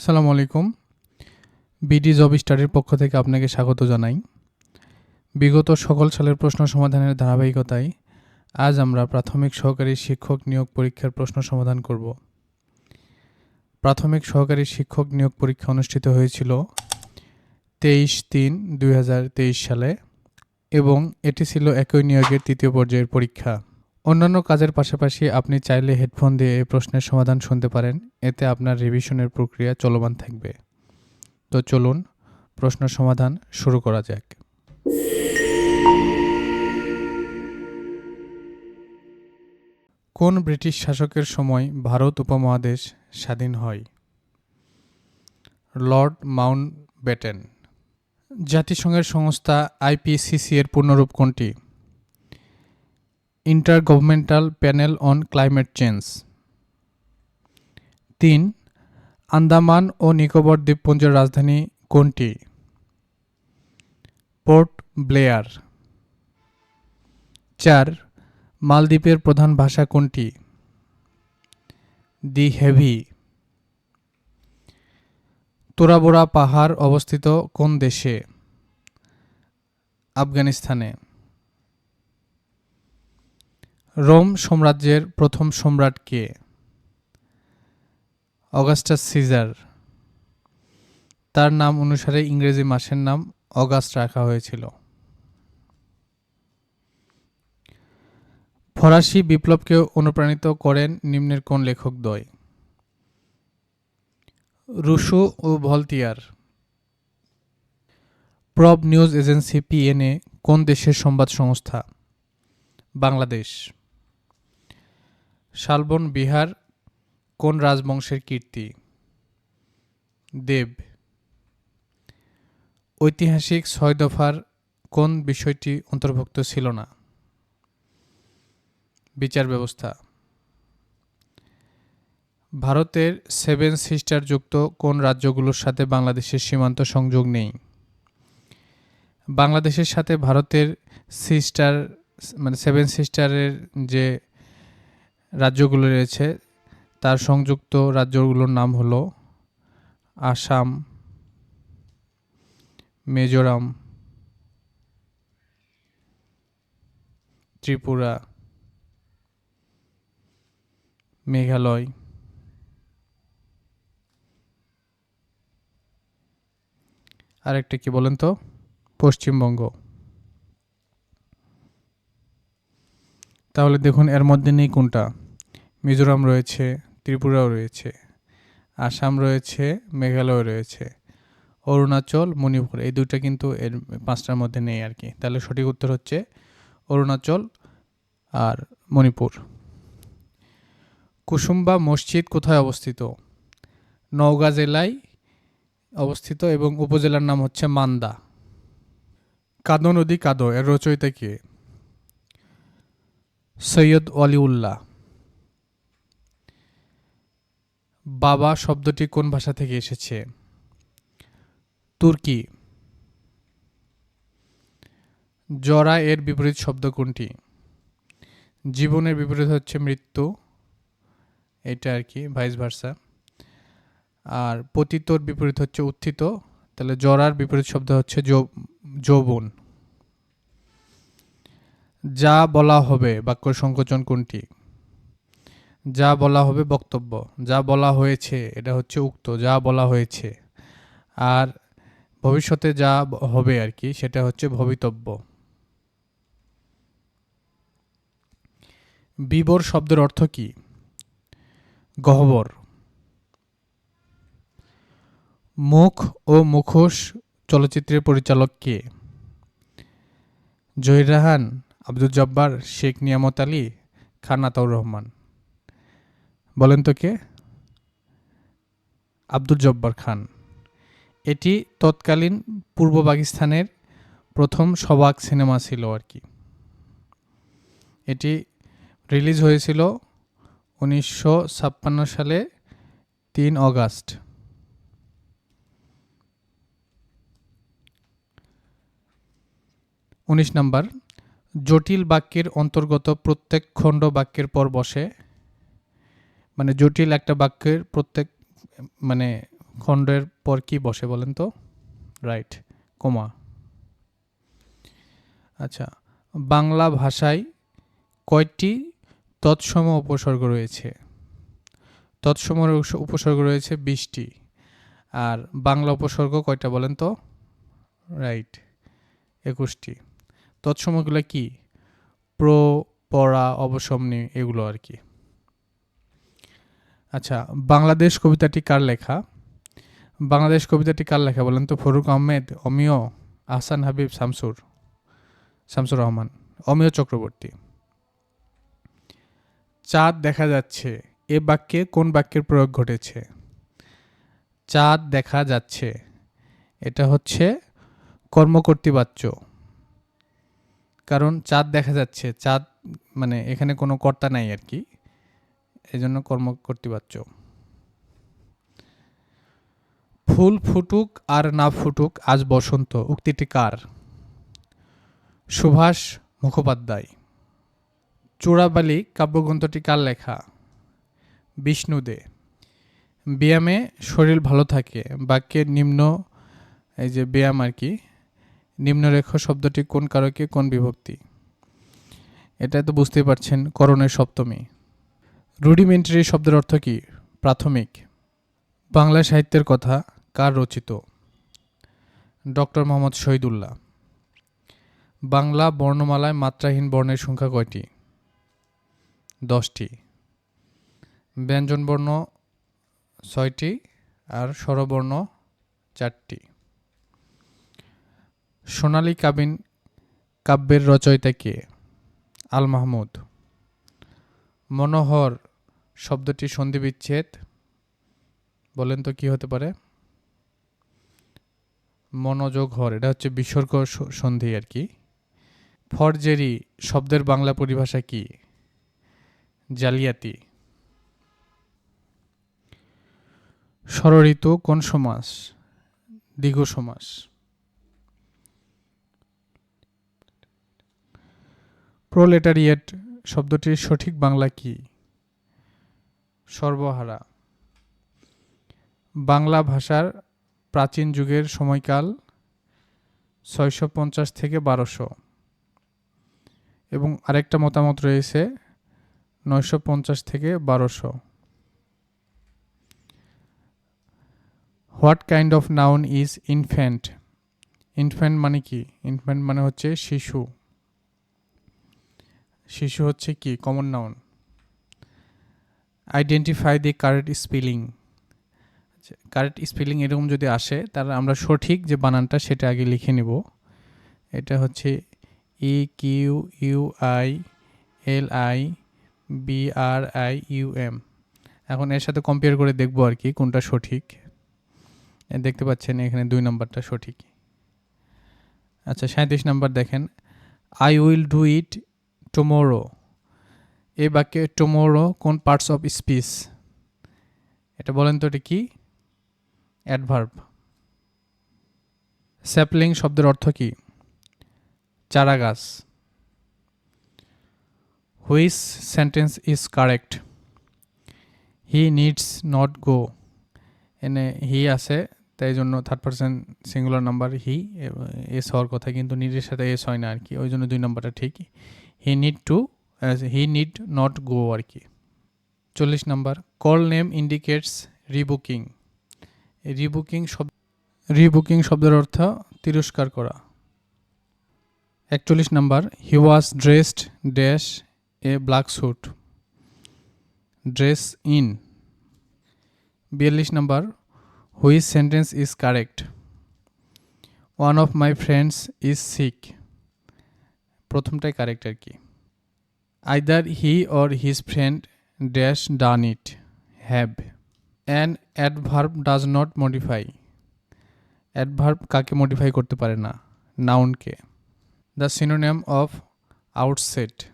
আসসালামু আলাইকুম। BD job স্টাডির পক্ষ থেকে আপনাকে স্বাগত জানাই। বিগত সকল সালের প্রশ্ন সমাধানের ধারাবাহিকতায় আজ আমরা প্রাথমিক সহকারী শিক্ষক নিয়োগ পরীক্ষার প্রশ্ন সমাধান করব। প্রাথমিক সহকারী শিক্ষক নিয়োগ পরীক্ষা অনুষ্ঠিত হয়েছিল তেইশ তিন দুই সালে এবং এটি ছিল একই নিয়োগের তৃতীয় পর্যায়ের পরীক্ষা। অন্যান্য কাজের পাশাপাশি আপনি চাইলে হেডফোন দিয়ে এই প্রশ্নের সমাধান শুনতে পারেন। এতে আপনার রিভিশনের প্রক্রিয়া চলমান থাকবে। তো চলুন, প্রশ্ন সমাধান শুরু করা যাক। কোন ব্রিটিশ শাসকের সময় ভারত উপমহাদেশ স্বাধীন হয়? লর্ড মাউন্ট ব্যাটেন জাতিসংঘের সংস্থা আইপিসিসি এর পূর্ণরূপ কোনটি? Intergovernmental panel on climate change তিন, আন্দামান ও নিকোবর দ্বীপপুঞ্জের রাজধানী কোনটি? পোর্ট ব্লেয়ার। চার, মালদ্বীপের প্রধান ভাষা কোনটি? দি হেভি। তোরাবোরা পাহাড় অবস্থিত কোন দেশে? আফগানিস্তানে। রোম সাম্রাজ্যের প্রথম সম্রাট কে? Augustus caesar. তার নাম অনুসারে ইংরেজি মাসের নাম অগাস্ট রাখা হয়েছিল। ফরাসি বিপ্লবকে অনুপ্রাণিত করেন নিম্নের কোন লেখক দ্বয়? রুশো ও ভলতিয়ার। প্রব নিউজ এজেন্সি পিএনএ কোন দেশের সংবাদ সংস্থা? বাংলাদেশ। শালবন বিহার, কোন রাজবংশের কীর্তি? দেব। ঐতিহাসিক ছয় দফার কোন বিষয়টি অন্তর্ভুক্ত ছিল না? বিচার ব্যবস্থা। ভারতের সেভেন সিস্টার যুক্ত কোন রাজ্যগুলোর সাথে বাংলাদেশের সীমান্ত সংযোগ নেই? বাংলাদেশের সাথে ভারতের সিস্টার মানে সেভেন সিস্টারের যে রাজ্যগুলো রয়েছে। তার সংযুক্ত রাজ্যগুলোর নাম হলো আসাম, মিজোরাম, ত্রিপুরা, মেঘালয়। আরেকটা কি বলেন তো? পশ্চিমবঙ্গ। তাহলে দেখুন এর মধ্যে নেই কোনটা? মিজোরাম রয়েছে, ত্রিপুরাও রয়েছে, আসাম রয়েছে, মেঘালয় রয়েছে, অরুণাচল, মণিপুর, এই দুইটা কিন্তু এর পাঁচটার মধ্যে নেই আর কি। তাহলে সঠিক উত্তর হচ্ছে অরুণাচল আর মণিপুর। কুসুম্বা মসজিদ কোথায় অবস্থিত? নওগাঁ জেলায় অবস্থিত এবং উপজেলার নাম হচ্ছে মান্দা। কাদো নদী কাদো, এর রচয়িতা কে? সৈয়দ ওয়ালিউল্লাহ। বাবা শব্দটি কোন ভাষা থেকে এসেছে? তুর্কি। জরা এর বিপরীত শব্দ কোনটি? জীবনের বিপরীত হচ্ছে মৃত্যু। এটা আর কি ভাইস ভার্সা আর পতিতর বিপরীত হচ্ছে উত্থিত। তাহলে জরার বিপরীত শব্দ হচ্ছে যৌবন। যা বলা হবে, বাক্য সংকোচন কোনটি? যা বলা হবে বক্তব্য, যা বলা হয়েছে, এটা হচ্ছে উক্ত, যা বলা হয়েছে। আর ভবিষ্যতে যা হবে আর কি, সেটা হচ্ছে ভবিতব্য। বিবর শব্দের অর্থ কি? গহ্বর। মুখ ও মুখোশ চলচ্চিত্রের পরিচালক কে? জহির রাহান, আব্দুল জব্বার, শেখ নিয়ামত আলী, খান আতাউর রহমান। বলেন তো কে? আব্দুল জব্বার খান। এটি তৎকালীন পূর্ব পাকিস্তানের প্রথম সবাক সিনেমা ছিল আর কি। এটি রিলিজ হয়েছিল উনিশশো ছাপ্পান্ন সালে তিন অগাস্ট। উনিশ নম্বর, জটিল বাক্যের অন্তর্গত প্রত্যেক খণ্ড বাক্যের পর বসে মানে জটিল একটা বাক্যের প্রত্যেক মানে খণ্ডের পর কি বসে বলেন তো? Right comma. আচ্ছা বাংলা ভাষায় কয়টি তৎসম উপসর্গ রয়েছে? তৎসম উপসর্গ রয়েছে বিশটি। আর বাংলা উপসর্গ কয়টা বলেন তো? রাইট একুশটি। তৎসমগুলো কি? প্র পড়া অবসম্নি, এগুলো আর কি। আচ্ছা বাংলাদেশ কবিতাটি কার লেখা? বাংলাদেশ কবিতাটি কার লেখা বলেন তো? ফরুক আহমেদ, অমিয়, আহসান হাবিব, শামসুর শামসুর রহমান, অমিয় চক্রবর্তী। চাঁদ দেখা যাচ্ছে, এ বাক্যে কোন বাক্যের প্রয়োগ ঘটেছে? চাঁদ দেখা যাচ্ছে, এটা হচ্ছে কর্মকর্তৃবাচ্য। কারণ চাঁদ দেখা যাচ্ছে, চাঁদ মানে এখানে কোনো কর্তা নাই আর কি। এই জন্য কর্মকর্তৃবাচ্য ফুল ফুটুক আর না ফুটুক, আজ বসন্ত, উক্তিটি কার? সুভাষ মুখোপাধ্যায়। চূড়াবালি কাব্যগ্রন্থটি কার লেখা? বিষ্ণুদে। ব্যায়ামে শরীর ভালো থাকে, বাক্যের নিম্ন, এই যে ব্যায়াম আর কি, নিম্নরেখ শব্দটি কোন কারকে, কোন বিভক্তি? এটা তো বুঝতেই পারছেন, করণের সপ্তমী। রুডিমেন্টারি শব্দের অর্থ কী? প্রাথমিক। বাংলা সাহিত্যের কথা কার রচিত? ডক্টর মোহাম্মদ শহীদুল্লাহ। বাংলা বর্ণমালায় মাত্রাহীন বর্ণের সংখ্যা কয়টি? দশটি। ব্যঞ্জনবর্ণ ছয়টি আর স্বরবর্ণ চারটি। সোনালী কাবিন কাব্যের রচয়িতা কে? আল মাহমুদ। মনোহর শব্দটি সন্ধি বিচ্ছেদ বলেন তো কি হতে পারে? মনোযোগ হর, এটা হচ্ছে বিসর্গ সন্ধি আর কি। ফরজেরি শব্দের বাংলা পরিভাষা কি? জালিয়াতি। ষড়ঋতু কোন সমাস? দীর্ঘ সমাস। প্রোলেটারিয়েট শব্দটির সঠিক বাংলা কি? সর্বহারা। বাংলা ভাষার প্রাচীন যুগের সময়কাল ছয়শো পঞ্চাশ থেকে বারোশো। এবং আরেকটা মতামত রয়েছে, নয়শো পঞ্চাশ থেকে বারোশো। What kind of noun is infant? Infant মানে কি? ইনফ্যান্ট মানে হচ্ছে শিশু। শিশু হচ্ছে কি? Common noun. Identify the correct spelling correct spelling এরকম যদি আসে, তাহলে আমরা সঠিক যে বানানটা সেটা আগে লিখে নেব। এটা হচ্ছে E Q U I L I B R I U M এখন এর সাথে কম্পেয়ার করে দেখব আর কি কোনটা সঠিক। দেখতে পাচ্ছেন এখানে দুই নম্বরটা সঠিক। আচ্ছা সাঁত্রিশ নম্বর দেখেন। I will do it tomorrow এই বাক্যে টুমোরো কোন পার্টস অফ স্পিচ এটা বলেন তো এটা কি? অ্যাডভার্ব স্যাপলিং শব্দের অর্থ কি? চারা গাছ which sentence is correct he needs not go এনে হি আছে, তাই জন্য third person singular number he S হওয়ার কথা, কিন্তু নিডের সাথে এস হয় না আর কি, ওই জন্য দুই নম্বরটা ঠিক। He need to he need not go আর কি চল্লিশ number call name indicates rebuking rebuking শব্দ রিবুকিং শব্দের অর্থ তিরস্কার করা। একচল্লিশ number he was dressed dash a black suit dress in বিয়াল্লিশ number which sentence is correct one of my friends is sick প্রথমটাই correct আর কি। Either he or his friend dash done it have an adverb does not modify adverb কাকে modify করতে পারে না? নাউনকে the synonym of outset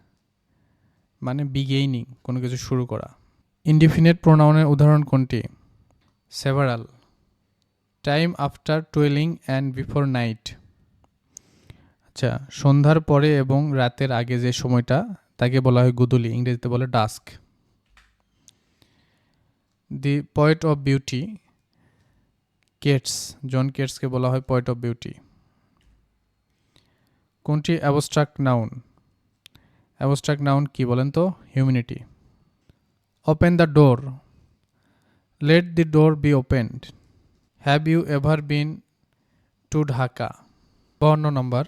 মানে beginning কোনো কিছু শুরু করা। ইনডিফিনিট প্রোনাউনের উদাহরণ কোনটি? Several time after twilight and before night আচ্ছা সন্ধ্যার পরে এবং রাতের আগে যে সময়টা তাকে বলা হয় গুদুলি, ইংরেজিতে বলে dusk. The poet of beauty, Keats, John কেটসকে বলা হয় পয়েন্ট অফ বিউটি। কোনটি অ্যাবস্ট্রাক্ট নাউন? অ্যাবস্ট্রাক্ট নাউন কি বলেন তো? Humanity open the door. Let the door be opened. Have you ever been to Dhaka? বাহান্ন নম্বর।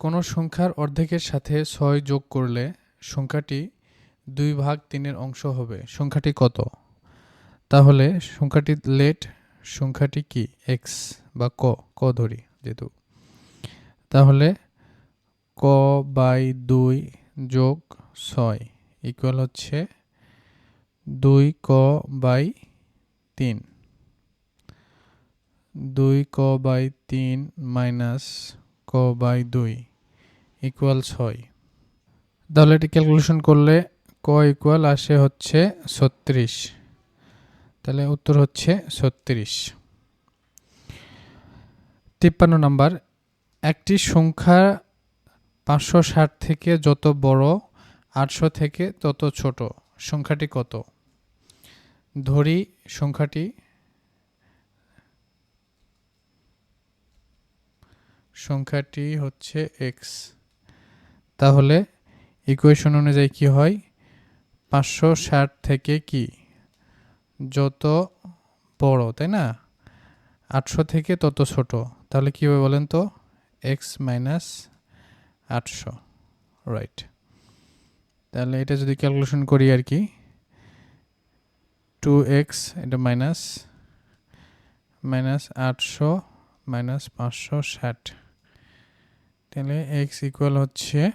কোনো সংখ্যার অর্ধেকের সাথে ছয় যোগ করলে সংখ্যাটি দুই ভাগ তিনের অংশ হবে। সংখ্যাটি কত? তাহলে সংখ্যাটি লেট, সংখ্যাটি কি? এক্স বা ক ক ধরি যেহেতু। তাহলে ক বাই দুই যোগ ছয় ইকুয়াল হচ্ছে দুই ক বাই তিন। দুই ক বাই তিন মাইনাস ক বাই দুই ইকুয়াল ছয়। তাহলে এটি ক্যালকুলেশন করলে ক ইকুয়াল আসে হচ্ছে ছত্রিশ। তাহলে উত্তর হচ্ছে ছত্রিশ। তিপ্পান্ন নাম্বার, একটি সংখ্যা পাঁচশো ষাট থেকে যত বড়, আটশো থেকে তত ছোট। সংখ্যাটি কত? ধরি সংখ্যাটি সংখ্যাটি হচ্ছে এক্স তাহলে ইকুয়েশন অনুযায়ী কি হয়? পাঁচশো ষাট থেকে কি? যত বড়, তাই না? আটশো থেকে তত ছোট। তাহলে কী হবে বলেন তো? এক্স মাইনাস আটশো। রাইট তাহলে এটা যদি ক্যালকুলেশন করি আর কি টু এক্স এটা মাইনাস মাইনাস আটশো মাইনাস পাঁচশো ষাট। তাহলে এক্স ইকুয়াল হচ্ছে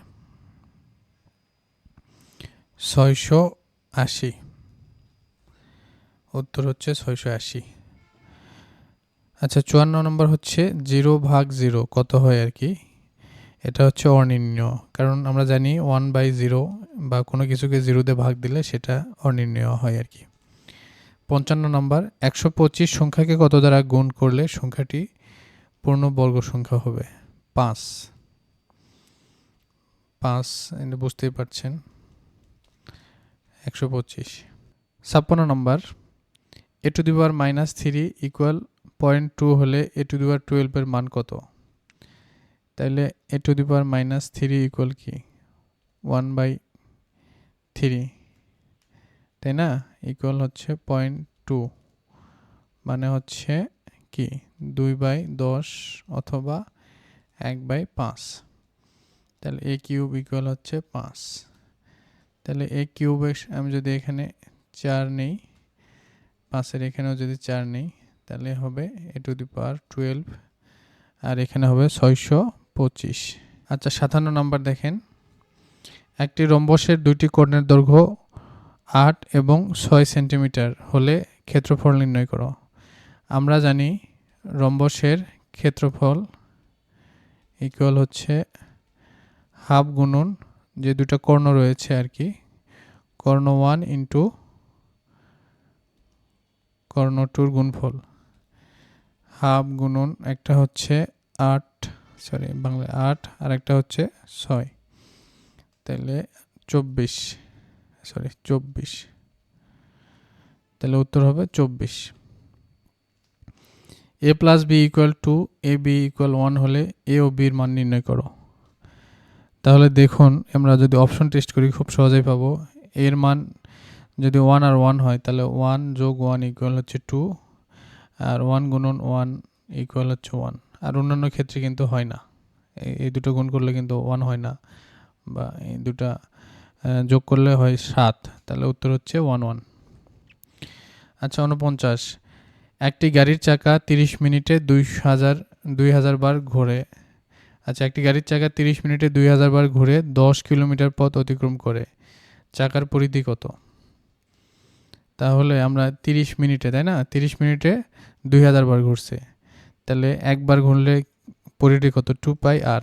ছয়শো আশি। উত্তর হচ্ছে ছয়শো আশি। আচ্ছা চুয়ান্ন নম্বর হচ্ছে জিরো ভাগ জিরো, কত হয় আর কি? এটা হচ্ছে অনির্ণয়, কারণ আমরা জানি ওয়ান বাই জিরো বা কোনো কিছুকে জিরোতে ভাগ দিলে সেটা অনির্ণয় হয় আর কি। পঞ্চান্ন নম্বর, একশো পঁচিশ সংখ্যাকে কত দ্বারা গুণ করলে সংখ্যাটি পূর্ণ বর্গ সংখ্যা হবে? পাঁচ। পাঁচ এটা বুঝতেই পারছেন। একশো পঁচিশ। ছাপ্পান্ন number a to the power minus three equal point two হলে এ টু দি পাওয়ার টুয়েলভের মান কত? তাহলে a to the power minus three equal কি? ওয়ান বাই থ্রি তাই না? ইকুয়াল হচ্ছে পয়েন্ট টু মানে হচ্ছে কি? দুই বাই দশ অথবা এক বাই পাঁচ। তাহলে এ কিউব ইকুয়াল হচ্ছে পাঁচ। তাহলে এ কিউবে আমি যদি এখানে চার নেই, পাঁচের এখানেও যদি চার নেই, তাহলে হবে এ টু দি পাওয়ার টুয়েলভ আর এখানে হবে ছয়শো পঁচিশ। আচ্ছা সাতান্ন নাম্বার দেখেন। একটি রম্বসের দুইটি কর্ণের দৈর্ঘ্য আট এবং ছয় সেন্টিমিটার হলে ক্ষেত্রফল নির্ণয় করো। আমরা জানি রম্বসের ক্ষেত্রফল ইকুয়াল হচ্ছে হাফ গুণন যে দুটো কর্ণ রয়েছে আর কি, কর্ণ ওয়ান ইন্টু কর্ণ টুর গুণফল। হাফ গুণন একটা হচ্ছে আট সরি বাংলা আট, আর একটা হচ্ছে ছয়। তাহলে চব্বিশ সরি চব্বিশ। তাহলে উত্তর হবে চব্বিশ। A plus b equal two, a b equal one হলে এ ও বির মান নির্ণয় করো। তাহলে দেখুন, আমরা যদি অপশন টেস্ট করি, খুব সহজেই পাবো। এর মান যদি ওয়ান আর ওয়ান হয়, তাহলে ওয়ান যোগ ওয়ান ইকুয়াল হচ্ছে টু আর ওয়ান গুণন ওয়ান ইকুয়াল হচ্ছে ওয়ান আর অন্যান্য ক্ষেত্রে কিন্তু হয় না। এই দুটো গুণ করলে কিন্তু ওয়ান হয় না, বা এই দুটা যোগ করলে হয় সাত, তাহলে উত্তর হচ্ছে ওয়ান ওয়ান আচ্ছা উনপঞ্চাশ একটি গাড়ির চাকা তিরিশ মিনিটে দুই হাজার দুই হাজার বার ঘোরে। আচ্ছা একটি গাড়ির চাকা তিরিশ মিনিটে দুই হাজার বার ঘুরে দশ কিলোমিটার পথ অতিক্রম করে। চাকার পরিধি কত? তাহলে আমরা তিরিশ মিনিটে, তাই না? তিরিশ মিনিটে দুই হাজার বার ঘুরছে। তাহলে একবার ঘুরলে পরিধি কত? টু পাই আর।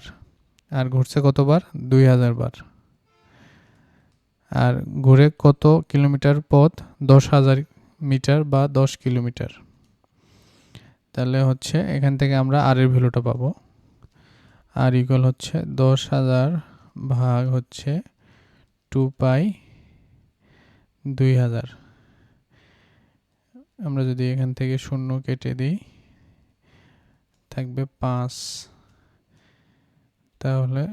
আর ঘুরছে কতবার দুই হাজার বার। আর ঘুরে কত কিলোমিটার পথ? দশ হাজার মিটার বা দশ কিলোমিটার। তাহলে হচ্ছে এখান থেকে আমরা আর এর ভ্যালুটা পাবো। আর ইকুয়াল হচ্ছে দশ হাজার ভাগ হচ্ছে টু পাই দুই হাজার। আমরা যদি এখান থেকে শূন্য কেটে দিই, থাকবে পাঁচ। তাহলে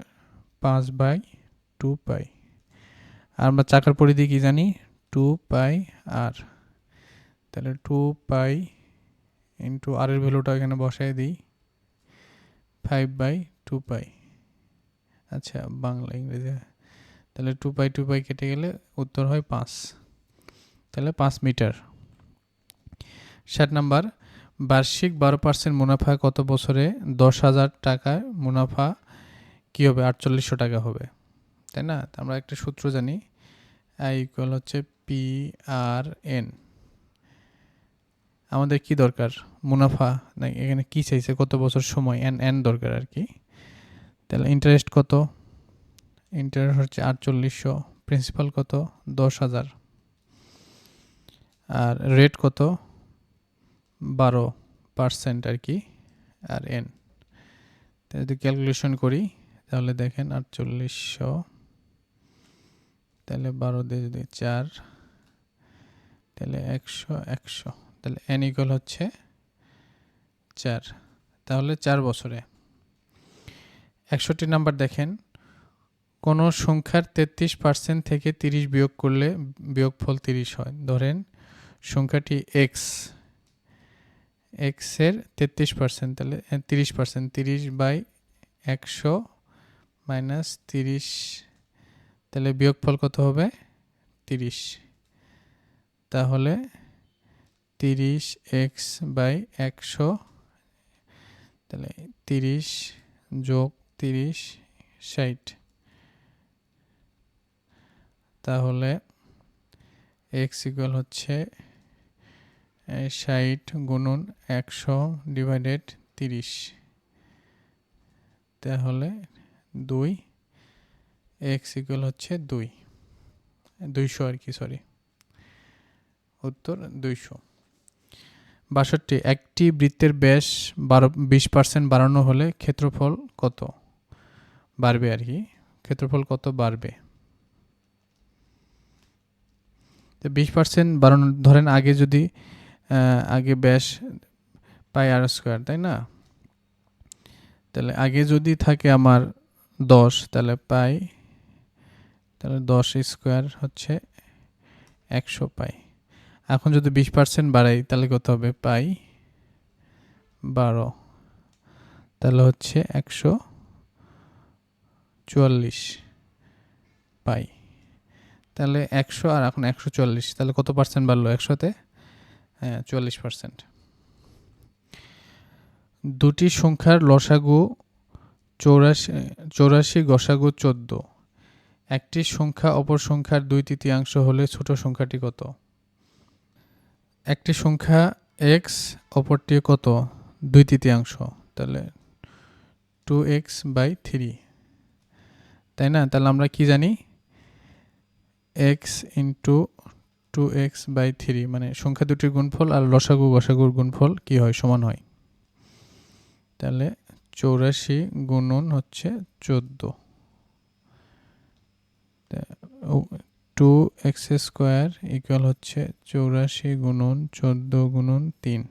পাঁচ বাই টু পাই আর আমরা চাকার পরিধি কি জানি? টু পাই আর তাহলে টু পাই ইন্টু আরের ভ্যালুটা এখানে বসাই দিই ফাইভ বাই টু পাই আচ্ছা বাংলা, ইংরেজি। তাহলে টু পাই টু পাই কেটে গেলে উত্তর হয় পাঁচ। তাহলে পাঁচ মিটার। ষাট নাম্বার। বার্ষিক বারো পার্সেন্ট মুনাফা কত বছরে? দশ হাজার টাকায় মুনাফা কী হবে? আটচল্লিশশো টাকা হবে। তাই না? আমরা একটা সূত্র জানি। আই ইকুয়াল হচ্ছে পি আর এন। আমাদের কি দরকার? মুনাফা। না, এখানে কি চাইছে? কত বছর সময়? এন এন দরকার আর কি। তাহলে ইন্টারেস্ট কত? ইন্টারেস্ট হচ্ছে আটচল্লিশশো প্রিন্সিপাল কত? দশ হাজার আর রেট কত? বারো পার্সেন্ট আর কি, আর এন যদি ক্যালকুলেশন করি, তাহলে দেখেন আটচল্লিশশো, তাহলে বারো দিয়ে যদি চার, তাহলে একশো একশো। তাহলে এন ইকল হচ্ছে চার। তাহলে চার বছরে। একষট্টি নাম্বার দেখেন। কোনো সংখ্যার তেত্রিশ পার্সেন্ট থেকে তিরিশ বিয়োগ করলে বিয়োগফল তিরিশ হয়। ধরেন সংখ্যাটি এক্স এক্সের তেত্রিশ পার্সেন্ট, তাহলে তিরিশ পার্সেন্ট, তিরিশ বাই একশো মাইনাস তিরিশ, তাহলে বিয়োগফল কত হবে? তিরিশ। তাহলে তিরিশ এক্স বাই একশো, তাহলে তিরিশ যোগ তিরিশ, ষাট। তাহলে এক্স ইকুয়াল হচ্ছে ষাট গুণন একশো ডিভাইডেড তিরিশ। তাহলে দুই এক্স ইকুয়াল হচ্ছে দুই। দুইশো আর কি সরি উত্তর দুইশো। বাষট্টি, একটি বৃত্তের ব্যাস বারো, বিশ পার্সেন্ট বাড়ানো হলে ক্ষেত্রফল কত? বাড়বে আর কি। ক্ষেত্রফল কত? বাড়বে। তো বিশ পার্সেন্ট বাড়ানো, ধরেন আগে যদি আগে ব্যাস পাই আর স্কোয়ার তাই না? তাহলে আগে যদি থাকে আমার দশ, তাহলে পাই, তাহলে দশ স্কোয়ার হচ্ছে একশো পাই। এখন যদি বিশ পার্সেন্ট বাড়াই, তাহলে কত হবে? পাই বারো। তাহলে হচ্ছে একশো চুয়াল্লিশ। পাই তাহলে একশো আর এখন একশো চুয়াল্লিশ। তাহলে কত পার্সেন্ট বাড়লো একশোতে? হ্যাঁ চুয়াল্লিশ পার্সেন্ট দুটি সংখ্যার লসাগু চৌরাশি চৌরাশি গসাগু চোদ্দ। একটি সংখ্যা অপর সংখ্যার দুই তৃতীয়াংশ হলে ছোট সংখ্যাটি কত? একটি সংখ্যা এক্স অপরটি কত? দুই তৃতীয়াংশ। তাহলে টু এক্স বাই থ্রি তাই না? তাহলে আমরা কি জানি? X into two x by three মানে সংখ্যা দুটির গুণফল আর লসাগু গসাগুর গুণফল কি হয়? সমান হয়। তাহলে চৌরাশি গুণন হচ্ছে চোদ্দ। টু এক্স স্কোয়ার ইকুয়াল হচ্ছে চৌরাশি গুণন চোদ্দ গুণন তিন।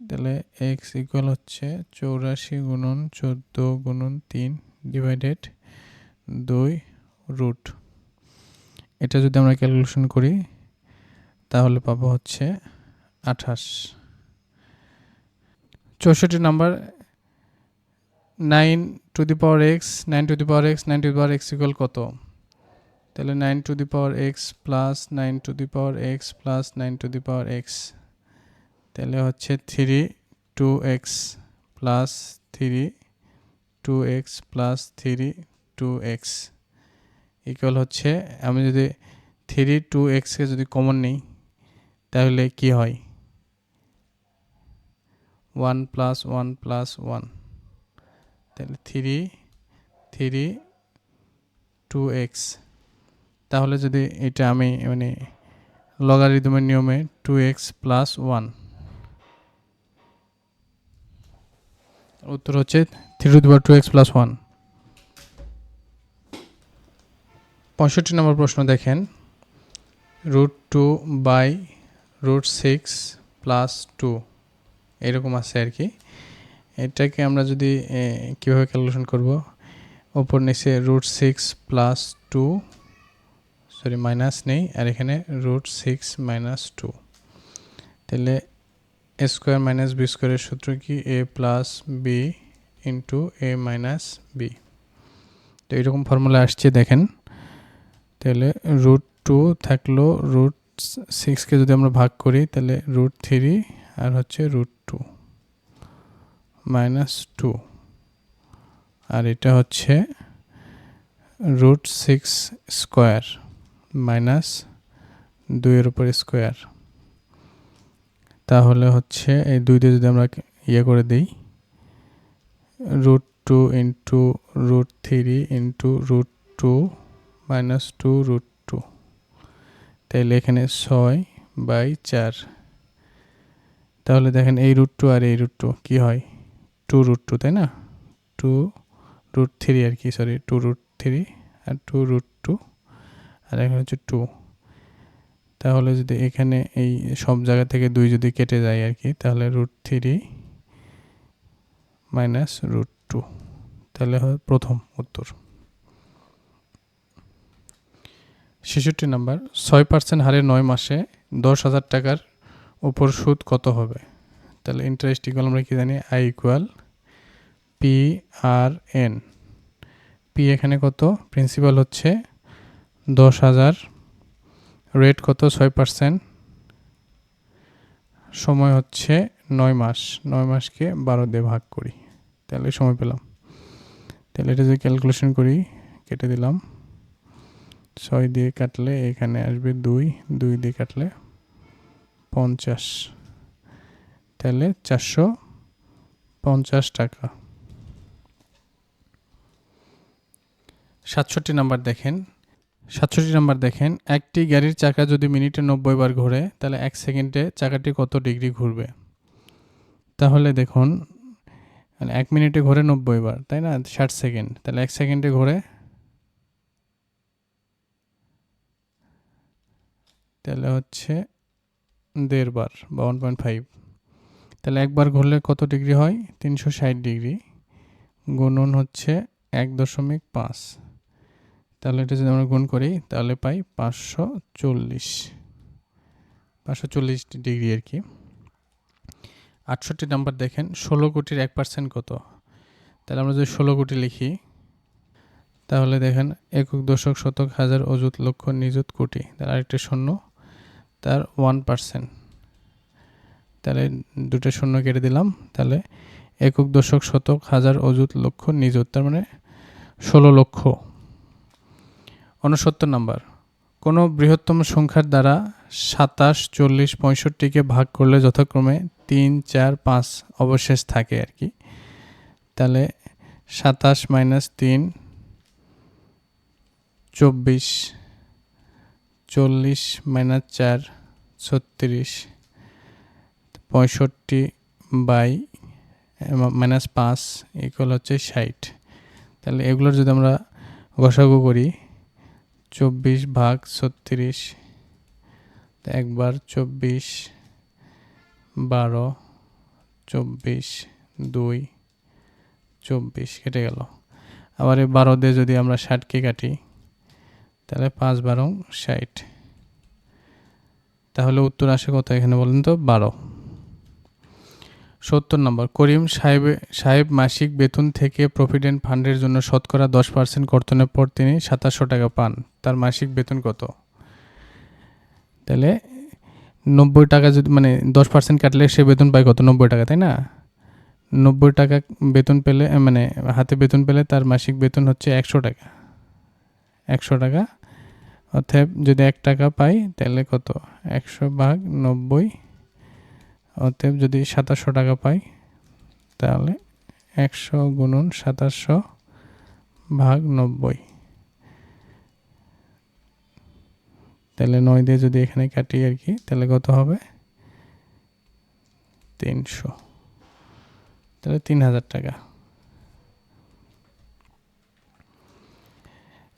তাহলে এক্স ইকুয়াল হচ্ছে চৌরাশি গুণন চোদ্দ গুণন তিন। ডিভাইডেড দুই রুট এটা যদি আমরা ক্যালকুলেশন করি, তাহলে পাবো হচ্ছে আঠাশ। চৌষট্টি number nine to the power x nine to the power x nine to the power x equal কত? তাহলে nine to the power x plus nine to the power x plus nine to the power x তাহলে হচ্ছে three two x plus three two x plus three two x equal হচ্ছে, আমি যদি three two এক্সকে যদি common নিই, তাহলে কি হয়? One plus one plus one তাহলে থ্রি থ্রি টু এক্স তাহলে যদি এটা আমি মানে লগারিদমের নিয়মে টু এক্স প্লাস ওয়ান উত্তর হচ্ছে three two two x plus one পঁয়ষট্টি নম্বর প্রশ্ন দেখেন। Root two by root six plus two এরকম আছে আর কি। এটাকে আমরা যদি কীভাবে ক্যালকুলেশন করব? ওপর নিচে root six plus two sorry minus নেই। আর এখানে রুট সিক্স মাইনাস টু তাহলে এ স্কোয়ার মাইনাস বি স্কোয়ারের সূত্র কি? A plus b into a minus b তো এরকম ফর্মুলা আসছে, দেখেন। তাহলে রুট টু থাকল রুট সিক্সকে যদি আমরা ভাগ করি, তাহলে রুট থ্রি আর হচ্ছে রুট টু মাইনাস টু আর এটা হচ্ছে রুট সিক্স স্কোয়ার মাইনাস দুইয়ের উপর স্কোয়ার তাহলে হচ্ছে এই দুই দিয়ে যদি আমরা ইয়ে করে দিই root two into root three into root two minus two root two তাইলে এখানে ছয় বাই চার। তাহলে দেখেন এই রুট টু আর এই রুট টু কী হয়? টু রুট টু তাই না? টু রুট থ্রি আর কি সরি টু রুট থ্রি আর টু রুট টু আর এখানে হচ্ছে টু তাহলে যদি এখানে এই সব জায়গা থেকে দুই যদি কেটে যায় আর কি, তাহলে root three minus root two. তাহলে হয় প্রথম উত্তর। ছেষট্টি নাম্বার, ছয় পার্সেন্ট হারে নয় মাসে দশ হাজার টাকার উপর সুদ কত হবে? তাহলে ইন্টারেস্ট ইকুয়াল আমরা কি জানি? I equal P R N P এখানে কত? প্রিন্সিপাল হচ্ছে দশ হাজার। রেট কত? ছয় পার্সেন্ট। সময় হচ্ছে নয় মাস, নয় মাসকে বারো দিয়ে ভাগ করি। তাহলে সময় পেলাম। তাহলে এটা যদি ক্যালকুলেশন করি, কেটে দিলাম। ছয় দিয়ে কাটলে এখানে আসবে দুই দুই দিয়ে কাটলে পঞ্চাশ। তাহলে চারশো পঞ্চাশ টাকা। সাতষট্টি নাম্বার দেখেন। সাতষট্টি নাম্বার দেখেন, একটি গাড়ির চাকা যদি মিনিটে নব্বই বার ঘোরে, তাহলে এক সেকেন্ডে চাকাটি কত ডিগ্রি ঘুরবে? তাহলে দেখুন মানে এক মিনিটে ঘোরে নব্বই বার, তাই না? ষাট সেকেন্ড। তাহলে এক সেকেন্ডে ঘোরে তাহলে হচ্ছে দেড় বার বা ওয়ান পয়েন্ট ফাইভ তাহলে একবার ঘুরলে কত ডিগ্রি হয়? তিনশো ষাট ডিগ্রি গুণন হচ্ছে এক দশমিক পাঁচ। তাহলে এটা যদি আমরা গুণ করি, তাহলে পাই পাঁচশো চল্লিশ। পাঁচশো চল্লিশ ডিগ্রি আর কি। আটষট্টি নাম্বার দেখেন, ষোলো কোটির এক পার্সেন্ট কত? তাহলে আমরা যদি ষোলো কোটি লিখি, তাহলে দেখেন একক দশক শতক হাজার অযুত লক্ষ নিযুত কোটি। তার আরেকটা শূন্য, তার ওয়ান পার্সেন্ট তাহলে দুটো শূন্য কেটে দিলাম, তাহলে একক দশক শতক হাজার অযুত লক্ষ নিযুত, তার মানে ষোলো লক্ষ। উনসত্তর নাম্বার, কোনো বৃহত্তম সংখ্যার দ্বারা সাতাশ, চল্লিশ, পঁয়ষট্টিকে ভাগ করলে যথাক্রমে তিন, চার, পাঁচ অবশেষ থাকে আর কি। তাহলে সাতাশ মাইনাস তিন, চব্বিশ, চল্লিশ মাইনাস চার, ছত্রিশ, পঁয়ষট্টি বাই মাইনাস পাঁচ ইকুয়াল হচ্ছে ষাট। তাহলে এগুলোর যদি আমরা গসাগু করি, চব্বিশ ভাগ ছত্রিশ একবার চব্বিশ, বারো, চব্বিশ, দুই, চব্বিশ, কেটে গেল। আবার এই বারো দিয়ে যদি আমরা ষাটকে কাটি, তাহলে পাঁচ বারো ষাট। তাহলে উত্তর আসে কত এখানে বলেন তো? বারো। সত্তর নম্বর, করিম সাহেব সাহেব মাসিক বেতন থেকে প্রভিডেন্ট ফান্ডের জন্য শতকরা দশ পার্সেন্ট কর্তনের পর তিনি সাতাশশো টাকা পান। তার মাসিক বেতন কত? তাহলে নব্বই টাকা যদি মানে দশ পার্সেন্ট কাটলে সে বেতন পায় কত? নব্বই টাকা, তাই না? নব্বই টাকা বেতন পেলে মানে হাতে বেতন পেলে তার মাসিক বেতন হচ্ছে একশো টাকা। একশো টাকা। অর্থাৎ যদি এক টাকা পাই তাহলে কত? একশো ভাগ নব্বই। অতএব যদি সাতাশশো টাকা পাই তাহলে একশো গুণন সাতাশশো ভাগ নব্বই। তাহলে নয় দিয়ে যদি এখানে কাটি আর কি, তাহলে কত হবে? তিনশো। তাহলে তিন হাজার টাকা।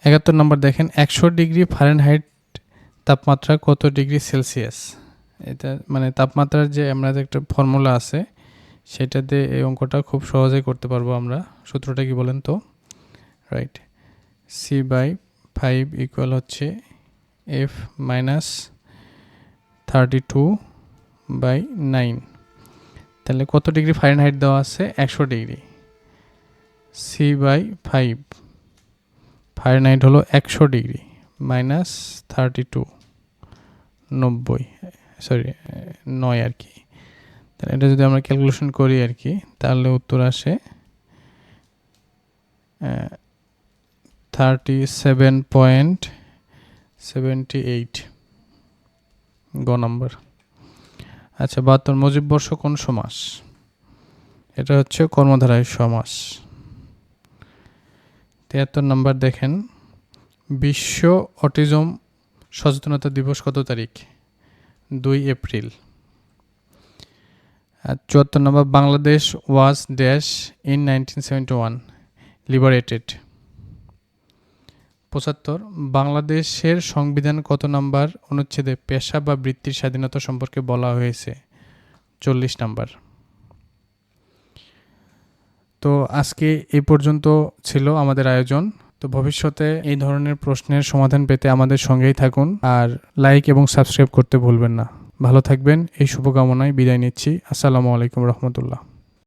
একাত্তর নম্বর দেখেন, একশো ডিগ্রি ফারেনহাইট তাপমাত্রা কত ডিগ্রি সেলসিয়াস? এটা মানে তাপমাত্রার যে আমরা যে একটা ফর্মুলা আছে, সেটাতে এই অঙ্কটা খুব সহজেই করতে পারব আমরা। সূত্রটা কি বলেন তো? Right C by five equal হচ্ছে F minus thirty two by nine তাহলে কত ডিগ্রি ফারেনহাইট দেওয়া আছে? একশো degree. C by five Fahrenheit হলো একশো ডিগ্রি মাইনাস থার্টি টু নব্বই সরি নয় আর কি। তাহলে এটা যদি আমরা ক্যালকুলেশন করি আর কি, তাহলে উত্তর আসে thirty seven point seventy eight গ নম্বর। আচ্ছা বাহাত্তর, মজিব বর্ষ কোন সমাস? এটা হচ্ছে কর্মধারায় সমাস। তিয়াত্তর নম্বর দেখেন, বিশ্ব অটিজম সচেতনতা দিবস কত তারিখ? দুই এপ্রিল। চুয়াত্তর number, Bangladesh was dash in nineteen seventy one, liberated. পঁচাত্তর, বাংলাদেশের সংবিধান কত নাম্বার অনুচ্ছেদে পেশা বা বৃত্তির স্বাধীনতা সম্পর্কে বলা হয়েছে? চল্লিশ নাম্বার। তো আজকে এই পর্যন্ত ছিল আমাদের আয়োজন। তো ভবিষ্যতে এই ধরনের প্রশ্নের সমাধান পেতে আমাদের সঙ্গেই থাকুন আর লাইক এবং সাবস্ক্রাইব করতে ভুলবেন না। ভালো থাকবেন, এই শুভকামনায় বিদায় নিচ্ছি। আসসালামু আলাইকুম রহমতুল্লাহ।